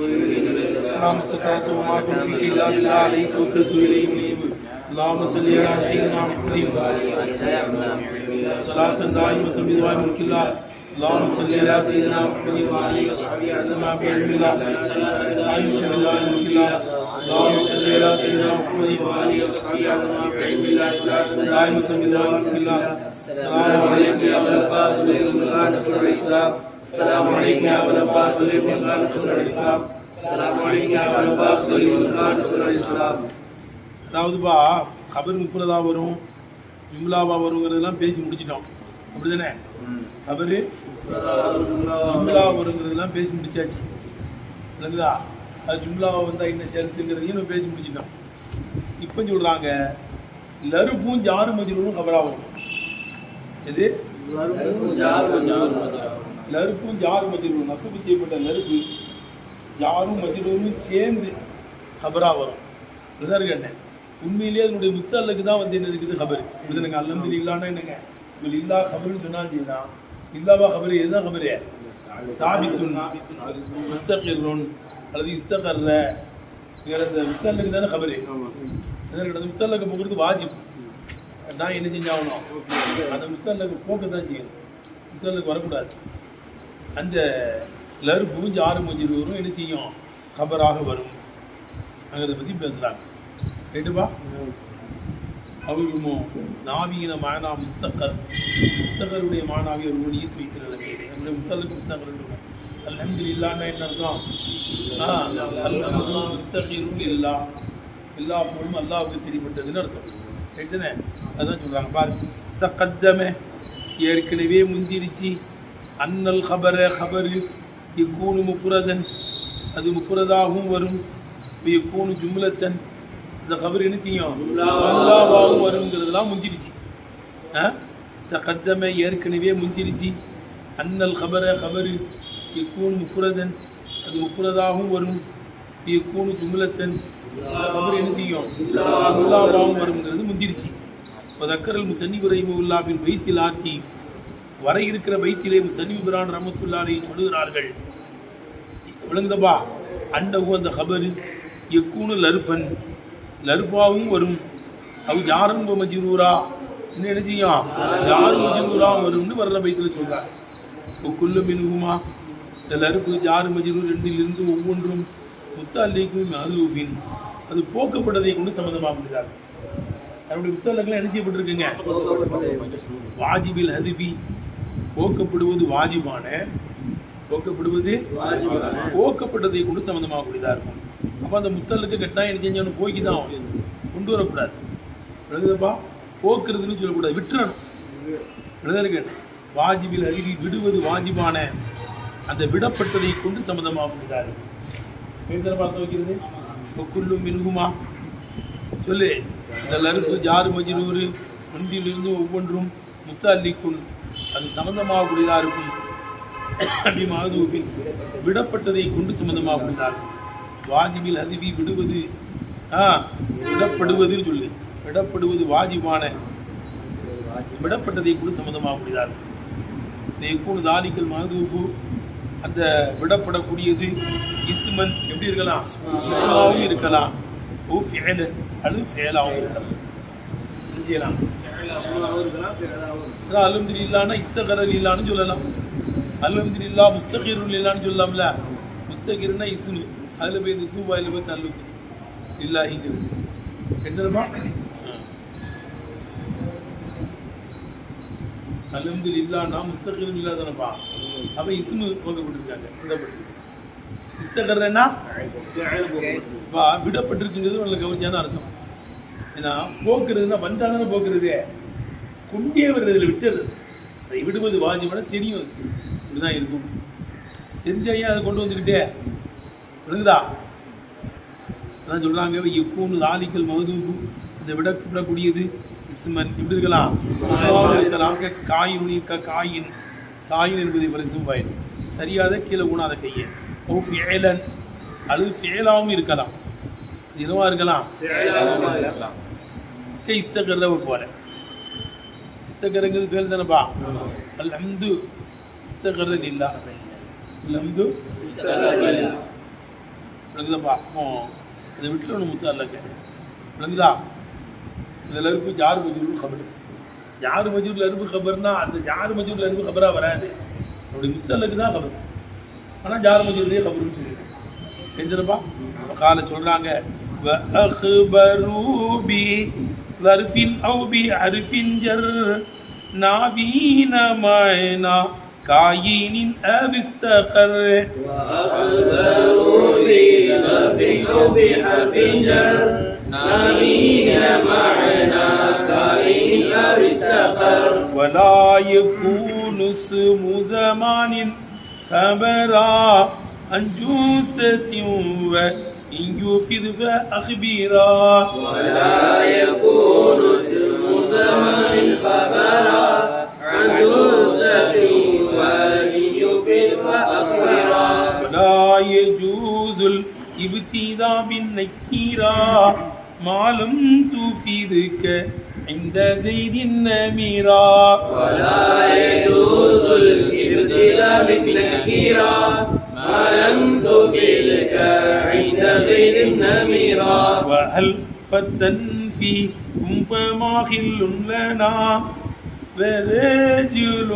اللهم استطعت وما توفيقي الا بالله عليك توكلت اليه منيب اللهم صل على سيدنا محمد صلاة دائمة بدوام ملك الله اللهم صل على سيدنا محمد وعلى اله وصحبه وسلم في علم الله دائمة بدوام ملك الله اللهم صل على سيدنا محمد وعلى اله وصحبه وسلم في علم الله دائمة بدوام ملك الله السلام عليكم يا ابو العباس ولكم الله نصر الاسلام السلام عليكم يا ابو العباس ولكم الله نصر الاسلام السلام عليكم يا ابو العباس ولكم الله نصر الاسلام அதாவதுப்பா கபர் முப்பதா வரும் ஜும்லாவா வருங்கிறதெல்லாம் பேசி முடிச்சிட்டோம் அப்படிதானே கபரு ஜும்லா வருங்கிறதெல்லாம் பேசி முடிச்சாச்சு. இல்லைங்களா அது ஜும்லாவா வந்தால் என்ன சேர்த்துங்கிறதையும் நம்ம பேசி முடிச்சிட்டோம் இப்போ சொல்கிறாங்க லருஃபும் ஜாரு மஜ்ரூரும் கபரா வரும் எது? லருஃபும் ஜாரு மஜ்ரூரும் நசபு செய்யப்பட்ட லருஃபு ஜாரும் மஜ்ரூரும் சேர்ந்து கபரா வரும். இதுதான் இருக்கு உண்மையிலேயே அதனுடைய முத்தல்லுக்கு தான் வந்து என்ன இருக்குது? கபர். இதுங்க அல்லந்து இல்லான்னா என்னங்க? இவள் இல்லா கபருன்னு சொன்னா இல்லாவா கபரு எதுதான் கபரு? சாபித்துன் முஸ்தகிர்ரோன் அல்லது இஸ்தகர்ற இந்த முத்தல்லுக்கு தானே கபரு? அந்த முத்தல்லுக்கு போகிறது வாஜிப். நான் என்ன செஞ்சாகணும்? அந்த முத்தல்லுக்கு போக்க தான் செய்யணும். முத்தல்லுக்கு வரக்கூடாது. அந்த லருப்பு ஜாரு மஜிர் வரும் என்ன செய்யும்? கபராக வரும். அங்கே பற்றி பேசுகிறாங்க கேட்டுப்பா? அவர்களுமோ நாவீன மானா முஸ்தகர். முஸ்தகருடைய மானாவை ஒரு மொழி ஈர்த்து வைக்கிறது என்னுடைய முத்தலுக்கு முஸ்தகர் இருக்கும் இல்லான்னா என்ன அர்த்தம்? ஆ முஸ்தகிரும் இல்லா எல்லா பொருளும் அல்லாவுக்கு தெரியப்பட்டதுன்னு அர்த்தம். கேட்டுனே? அதான் சொல்கிறாங்க பாரு. தக்கத்தமே. ஏற்கனவே முந்திருச்சு. அன்னல் ஹபர ஹபரு இக்கூனு முஃபுரதன். அது முஃபுரதாகவும் வரும். இக்கூனு ஜும்லத்தன். இந்த கபர் என்ன செய்யும்? வருங்கிறதுலாம் முந்திருச்சு ஆ? கத்தமை ஏற்கனவே முந்திருச்சு அன்னல் கபர கபரு இக்கூன் முஃபுரதன் அது முஃபுரதாகவும் வரும். இக்கூன் ஜும்லத்தன். கபர் என்ன செய்யும்? ஜும்லாவாகவும் வருங்கிறது முந்திருச்சு இப்போ தக்கரல் முசன்னிபு ரஹிமுல்லாவின் வைத்தில் ஆத்தி வர இருக்கிற வைத்திலே முசன்னிபு பிரான் ரமத்துல்லாரை சொல்லுகிறார்கள். விளங்குதப்பா. அண்டகு அந்த கபரு எக்கூனு லருஃபன். லருஃபாவும் வரும். அவ ஜாரன் மஜிரூரா. என்ன என்ன செய்யும் ஜாரு மஜிரூரா வரும்னு வர்ற பைத்தில் சொல்றார். குல்லு மினுகுமா இந்த லருஃபு ஜாரு மஜிரூர் ரெண்டிலிருந்து ஒவ்வொன்றும் முத்த அல்லைக்கும் மஹலூபின் அது போக்கப்பட்டதை கொண்டு சம்மந்தமாக முடியாது அதனுடைய புத்தகங்கள் என்ன செய்யப்பட்டிருக்குங்க? வாஜிபில் ஹதிபி போக்கப்படுவது வாஜிபான. போக்கப்படுவது போக்கப்பட்டதை கொண்டு சம்மந்தமாகக்கூடியதாக இருக்கும் அப்போ அந்த முத்தலுக்கு கட்டாயம் என்ன செஞ்சவனு போய்க்கு தான் கொண்டு வரக்கூடாது. விழுதுப்பா போக்குறதுன்னு சொல்லக்கூடாது. விட்டுறணும். விழுதருக்கு வாஜிபில் அருகி விடுவது வாஜிபான. அந்த விடப்பட்டதை கொண்டு சம்மந்தமாக இருக்கும் எழுதல பார்த்து வைக்கிறது? இப்போ குல்லும் மின்குமா சொல்லு. இந்த லருப்பு ஜாரு மஜிரூரு ஒன்றிலிருந்து ஒவ்வொன்றும் முத்த அல்லிக்குள் அது சம்பந்தமாகக்கூடியதாக இருக்கும். அப்படி மாதூபின் விடப்பட்டதை கொண்டு சம்பந்தமாகக்கூடியதாக இருக்கும். வாஜிபில் அதுவி விடுவது ஆ விடப்படுவதுன்னு சொல்லு. விடப்படுவது வாஜிபான. விடப்பட்டதை கூட சம்பந்தமாகக்கூடியதாக இருக்கும் தேக்கூடு தாலிக்கல் மகதூஃபு அந்த விடப்படக்கூடியது இஸ்மன் எப்படி இருக்கலாம்? இஸ்மாவும் இருக்கலாம். ஓ ஃபேலன் அது ஃபேலாகவும் இருக்கலாம். செய்யலாம் அதான் இல்லான்னா இஸ்தகரல் இல்லான்னு சொல்லலாம். அல்ஹம்து இல்லா முஸ்தகிருல் இல்லான்னு சொல்லலாம்ல. முஸ்தகிர்னா இஸ்மு அதில் போய் இந்த இஸ்மு வாயில் போய் தள்ளு இல்லாஹிங்கிறது. என்னதுமா அல்ஹம்து இல்லான்னா முஸ்தகிருல் இல்லா தானப்பா அப்போ இஸ்மு போக்கப்பட்டிருக்காங்க விடப்பட்டிருக்கு. இஸ்தகர்னா விடப்பட்டிருக்குங்கிறது உங்களுக்கு கவனிச்சான அர்த்தம். ஏன்னா போக்குறதுனா வந்தால் தானே போக்குறது கொண்டே வர்றதுல விட்டுறது. அதை விடுவது வாஜிபான தெரியும் அது. இப்படிதான் இருக்கும். தெரிஞ்சையா அதை கொண்டு வந்துக்கிட்டே. விழுங்குதா அதான் சொல்கிறாங்க எப்பூன்னு லாலிக்கல் மகதூபு அந்த விட விடக்கூடியது இஸ்மன். எப்படி இருக்கலாம்? இருக்கலாம் காயின் காயின். காயின் என்பதை பரிசும் பயன் சரியாத கீழே ஊனாத கையை. ஓ ஃபேலன். அல்லது ஃபேலாவும் இருக்கலாம். என்னவா இருக்கலாம்? கை இஸ்தகர்றவ போல. இஸ்தகரங்கிறது பேர் தானப்பா? அல்ஹம்து. இஸ்தகர்ரன் இல்லா. அல்ஹம்து விளங்குதாப்பா அப்போ இதை விட்டுறணும் முத்தாலங்க விளங்குதா இதில் இருப்பு ஜாரு மஜூர் கபர் ஜாரு மஜூரில் இருப்பு கபர்னா அந்த ஜாரு மஜூரில் இருப்பு கபராக வராது அப்படி முத்தலுக்கு தான் கபர் ஆனால் ஜாரு மஜூர்லேயே கபருன்னு சொல்லிடுறேன் தெரிஞ்சிருப்பா காலை சொல்கிறாங்க وأخبروا بظرف أو بعرف جر نابين معنا كاين أو استقر وأخبروا بظرف أو بحرف جر نامين معنا كائن أو استقر ولا يكون اسم زمان خبرا عن جوسة وإن يفيد فأخبرا. ولا يكون اسم زمان خبرا عن وإن يفد وأخبرا ولا يجوز الإبتداء بالنكيرا. ما لم تفيدك عند زيد النميرا. ولا يجوز الإبتداء بالنكيرا. ما لم تفدك عند زيد النميرا. وهل فتن فيكم فما خل لنا. ورجل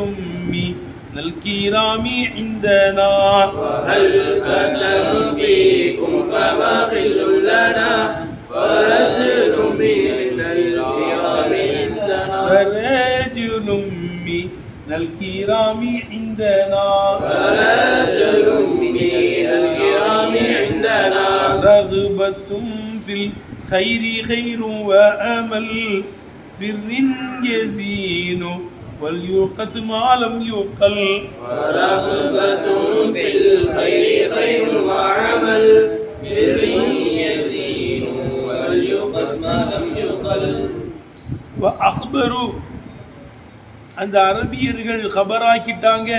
من الكرام عندنا. وهل فتن فيكم فما خل لنا. ورجل من الكرام عندنا. ورجل من الكرام عندنا. ورجل من الكرام عندنا. رغبة في الخير خير وأمل بر يزين وليقس ما لم يقل ورغبة في الخير خير وعمل بر يزين وليقص ما لم يقل وأخبروا அந்த அரபியர்கள் கபராக்கிட்டாங்க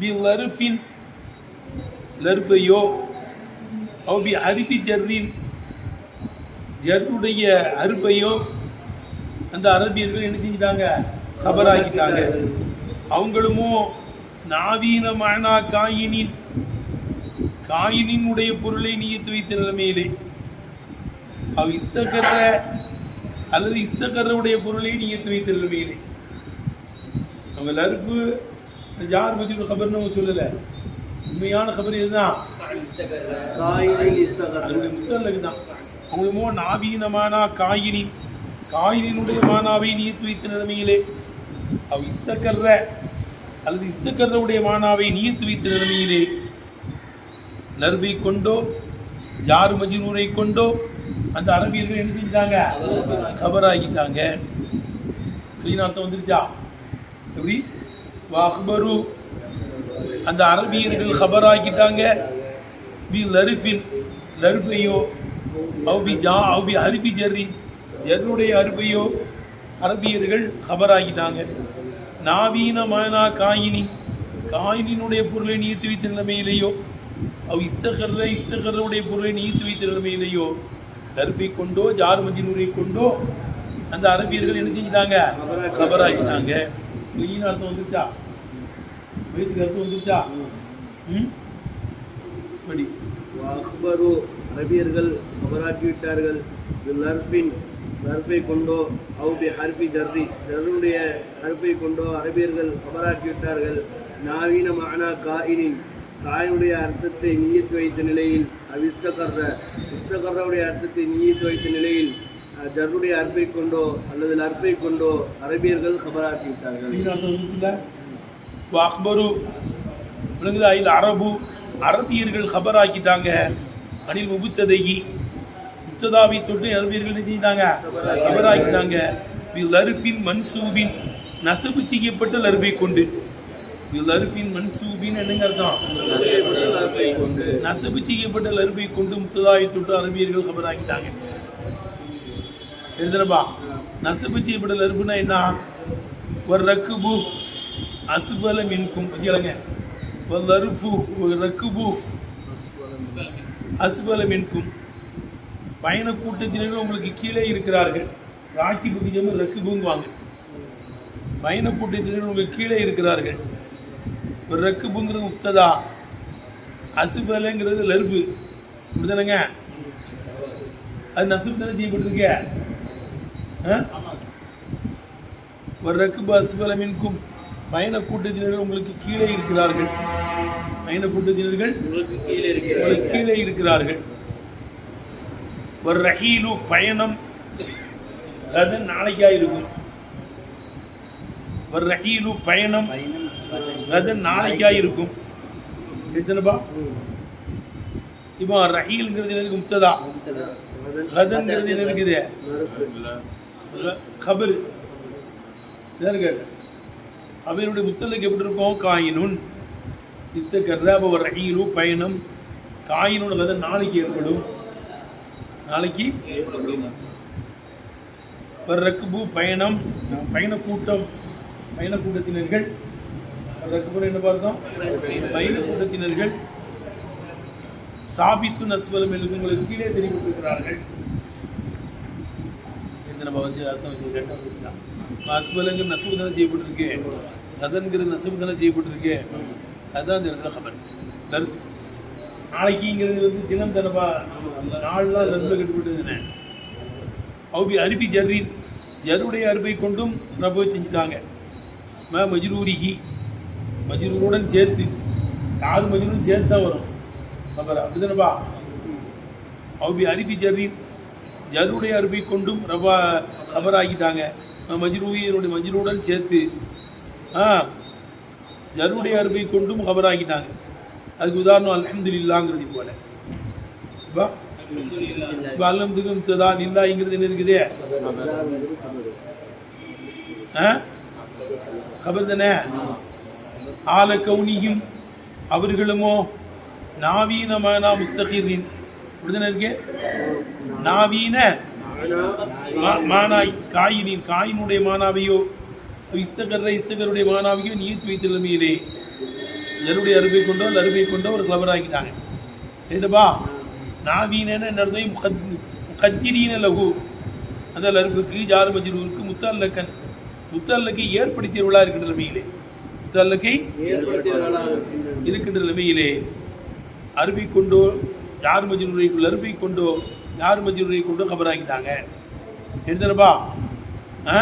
பி லருஃபின் லர்ஃபையோ அவ் பி அரிபி ஜர்ரின் ஜர்ருடைய அருப்பையோ அந்த அரபியர்கள் என்ன செஞ்சிட்டாங்க கபராக்கிட்டாங்க. அவங்களுமோ நாவீனமான காயினின் காயினினுடைய பொருளை நீயத்து வைத்த நிலைமையிலே. அவ் இஸ்தகர அல்லது இஸ்தகருடைய பொருளை நீயத்து வைத்த நிலைமையிலே. அவங்க லருப்பு ஜார் மஜூர் கபர்னு அவங்க சொல்லலை? உண்மையான கபர் இதுதான் அதனுடைய முத்தலுக்கு தான். அவங்களுமோ நாவீனமானா காயினி காயினுடைய மானாவை நீத்து வைத்த நிலைமையிலே. அவ் இஸ்தக்கர்ற அல்லது இஸ்தக்கர்றவுடைய மானாவை நீத்து வைத்த நிலைமையிலே நர்வை கொண்டோ ஜார் மஜ்ரூரை கொண்டோ அந்த அரபியர்கள் என்ன செஞ்சிட்டாங்க? கபராகிட்டாங்க அர்த்தம் வந்துருச்சா? எப்படி? அக்பரு. அந்த அரபியர்கள் கபராக்கிட்டாங்க. பி லருஃபின் லருஃபையோ அவு பி ஜா அவு பி அருபி ஜர்ரி ஜெர்னுடைய அருபையோ அரபியர்கள் ஹபராகிட்டாங்க நாவீன மானா காயினி. காயினினுடைய பொருளை நீத்து வைத்த நிலைமையிலேயோ அவ் இஸ்தகர்ற இஸ்தகருடைய பொருளை நீத்து வைத்த நிலைமையிலேயோ கருப்பை கொண்டோ ஜார் மஜினூரை கொண்டோ அந்த அரபியர்கள் என்ன செஞ்சிட்டாங்க? ஹபராகிட்டாங்க மெயின் அர்த்தம் வந்துருச்சா? வீட்டுக்கு அர்த்தம் வந்துருச்சா? ம்? படி அரபியர்கள் ஹபராக்கி விட்டார்கள் லர்பை கொண்டோ அவுபி ஹர்பி ஜர்ரி ஜர்ருடைய ஹர்பை கொண்டோ அரபியர்கள் கபராக்கிவிட்டார்கள் நாவீன மானா காயினின் காயினுடைய அர்த்தத்தை நீயத்து வைத்த நிலையில் அவிஸ்தகர்ற இஸ்தகர்றவுடைய அர்த்தத்தை நீயத்து வைத்த நிலையில் அஹ், ஜர்ருடைய அர்ப்பை கொண்டோ அல்லது லர்பை கொண்டோ அரபியர்கள் கபராக்கிவிட்டார்கள் விட்டார்கள் அக்பரு விளங்குதா அரபு அரபியர்கள் கபராக்கிட்டாங்க அணில் முபுத்ததையி முத்ததாவை தொட்டு அரபியர்கள் என்ன செஞ்சிட்டாங்க? கபராக்கிட்டாங்க லருஃபின் மன்சூபின் நசபு செய்யப்பட்ட லருபை கொண்டு. லருஃபின் மன்சூபின் என்னங்க அர்த்தம்? லர்பை நசபு செய்யப்பட்ட லருபை கொண்டு முத்ததாவை தொட்டு அரபியர்கள் கபராக்கிட்டாங்க எழுதுறப்பா. நசபு செய்யப்பட்ட லருபுனா என்ன? ஒரு ரக்குபு அசுபல மின்கும். கேளுங்க. ஒரு லருஃபு ஒரு ரக்குபு அசுபல மின்கும். பயண கூட்டத்தினர் உங்களுக்கு கீழே இருக்கிறார்கள். ராக்கி புகிஜம் ரக்குபுங்குவாங்க பயண கூட்டத்தினர் உங்களுக்கு கீழே இருக்கிறார்கள். ஒரு ரக்குபுங்கிறது முஃப்ததா. அசுபலங்கிறது லருபு. இப்படிதானங்க அது நசுப்பு தானே செய்யப்பட்டிருக்க? ஒரு ரக்குபு அஸ்பல மின்கும் பயண கூட்டத்தினர் உங்களுக்கு கீழே இருக்கிறார்கள். பயண கூட்டத்தினர்கள் உங்களுக்கு கீழே இருக்கிற உங்களுக்கு கீழே இருக்கிறார்கள். ஒரு ரஹீலு பயணம். அது நாளைக்கா இருக்கும் ஒரு ரஹீலு பயணம். அது நாளைக்கா இருக்கும் எத்தனைப்பா? இப்போ ரஹீல்ங்கிறது எனக்கு முத்ததா கதங்கிறது என்ன இருக்குது. கபர். அவருடைய அவனுடைய முத்தலுக்கு எப்படி இருக்கும்? காயினுன். இத்த கர்ராப ஒரு ரஹீலு பயணம். காயினுன் ரதன் நாளைக்கு ஏற்படும். நாளைக்கு ஒரு ரக்குபு பயணம் பயணக்கூட்டம் பயணக்கூட்டத்தினர்கள் பயண கூட்டத்தினர்கள் ரக்குபு என்ன பார்த்தோம்? பயணக்கூட்டத்தினர்கள் சாபித்து நஸ்வலம் என்று உங்களுக்கு கீழே தெரிவித்திருக்கிறார்கள். இந்த நம்ம வச்சு அர்த்தம் வச்சு கேட்டால் புரியுதான் அஸ்வலங்கிற நசுவு தானே செய்யப்பட்டிருக்கு? கதன்கிற நசுவு தானே செய்யப்பட்டிருக்கு? அதுதான் இந்த இடத்துல கபர். கரு நாளைக்குங்கிறது வந்து தினம் தானப்பா நாள்லாம் ரப்பில் கட்டுப்பட்டதுனே அவுபி அருபி ஜர்ரின் ஜருடைய அருப்பை கொண்டும் ரப்பை செஞ்சுட்டாங்க. ம மஜ்ரூரிஹி மஜ்ரூருடன் சேர்த்து யார் மஜ்ரூரும் சேர்த்து தான் வரும்? அப்புறம் அப்படிதானப்பா? அவுபி அருபி ஜர்ரின் ஜருடைய அருப்பை கொண்டும் ரபா கபராக்கிட்டாங்க. மஜ்ரூவியனுடைய மஜ்ரூடன் சேர்த்து ஆ ஜருடைய அருப்பை கொண்டும் கபராக்கிட்டாங்க. அதுக்கு உதாரணம் அல்ஹம்துலில்லாங்கிறது போல. இப்போ இப்போ அல்ஹம்துக்கு முத்ததா நில்லாங்கிறது என்ன இருக்குது? ஆ? கபர் தானே? ஆல கவுனியும் அவர்களுமோ நாவீனமான முஸ்தகிரின். அப்படிதானே இருக்கு? நாவீன மானாய் காயினின் காயினுடைய மானாவையோ இஸ்தகர இஸ்தகருடைய மானாவையோ நீத்து வைத்த ஜருடைய அருமை கொண்டோ அல்ல அருமை கொண்டோ ஒரு கிளவர் ஆக்கிட்டாங்க. என்னப்பா நாவீனன்னு என்னது முகத்திரீன லகு. அந்த அருப்புக்கு ஜாரு மஜ்ரூருக்கு முத்தல்லக்கன். முத்தல்லக்கை ஏற்படுத்தியவர்களா இருக்கின்ற நிலைமையிலே. முத்தல்லக்கை இருக்கின்ற நிலைமையிலே. அருமை கொண்டோ யார் மஜ்ரூரைக்குள்ள அருமை கொண்டோ யார் மஜ்ரூரை கொண்டோ கபராக்கிட்டாங்க எடுத்தனப்பா ஆ?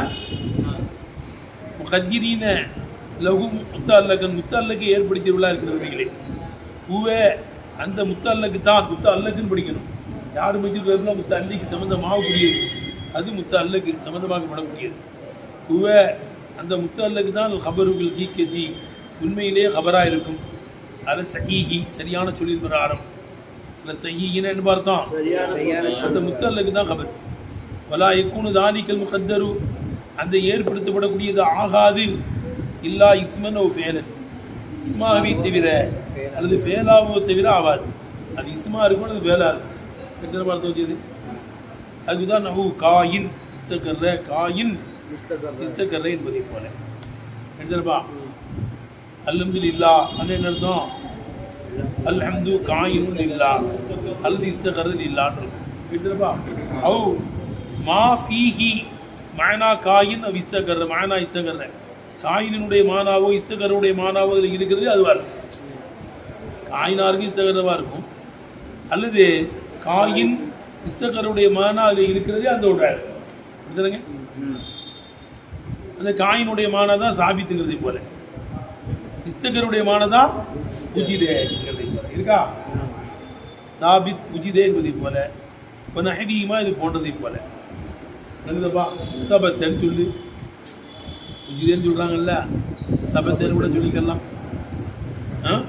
முகஜிரீன லகு முத்தல்லக்கன் முத்தல்லக்கை ஏற்படுத்தியவர்களா இருக்கிற நிலைமையிலே பூவே அந்த முத்த அல்லக்கு தான் முத்த அல்லக்குன்னு படிக்கணும். யார் மஜ்ரூர் இருந்தால் முத்த அல்லிக்கு சம்மந்தமாகக்கூடியது அது முத்த அல்லக்கு சம்மந்தமாக்கப்படக்கூடியது பூவே அந்த முத்த அல்லக்கு தான் ஹபருகள் கீக்கதி உண்மையிலே ஹபராக இருக்கும். அது சஹீஹி சரியான சொல்லின் பிரகாரம். அதில் சஹீஹின்னு என்ன பார்த்தோம் அந்த முத்தல்லுக்கு தான் கபர். வலா இக்குனு தானிக்கல் முகத்தரு. அந்த ஏற்படுத்தப்படக்கூடியது ஆகாது. இல்லா இஸ்மன் ஓ ஃபேலன் இஸ்மாவை தவிர அல்லது ஃபேலாவோ தவிர ஆகாது அது இஸ்மா இருக்கும் அது ஃபேலா இருக்கும். எத்தனை பார்த்து வச்சது அதுதான் நகு காயின் இஸ்தகர்ற காயின் இஸ்தகர்ற என்பதை போல. எடுத்துருப்பா அல்ஹம்து இல்லா என்ன அர்த்தம்? அல்ஹம்து காயின் இல்லா அல்லது இஸ்தகரன் இல்லான்னு எடுத்துருப்பா அவு மா ஃபீஹி மானா காயின் அவ் இஸ்தகர்ற மாயனா இஸ்தகர்ற காயினுடைய மானாவோ இஸ்தகருடைய மானாவோ அதில் இருக்கிறது அதுவாக இருக்கும் காயினாருக்கு இஸ்தகரவாக இருக்கும். அல்லது காயின் இஸ்தகருடைய மானா அதில் இருக்கிறதே அந்த ஒரு அப்படிதானங்க அந்த காயினுடைய மானா தான் சாபித்துங்கிறதை போல. இஸ்தகருடைய மானதா உஜிதே இருக்கா? சாபித் உஜிதே என்பதை போல. இப்போ நஹவீமா இது போன்றதை போல. நல்லதப்பா சபத்தன்னு சொல்லு. உஜிதேன்னு சொல்கிறாங்கல்ல சபத்தன்னு கூட சொல்லிக்கலாம். ஆ?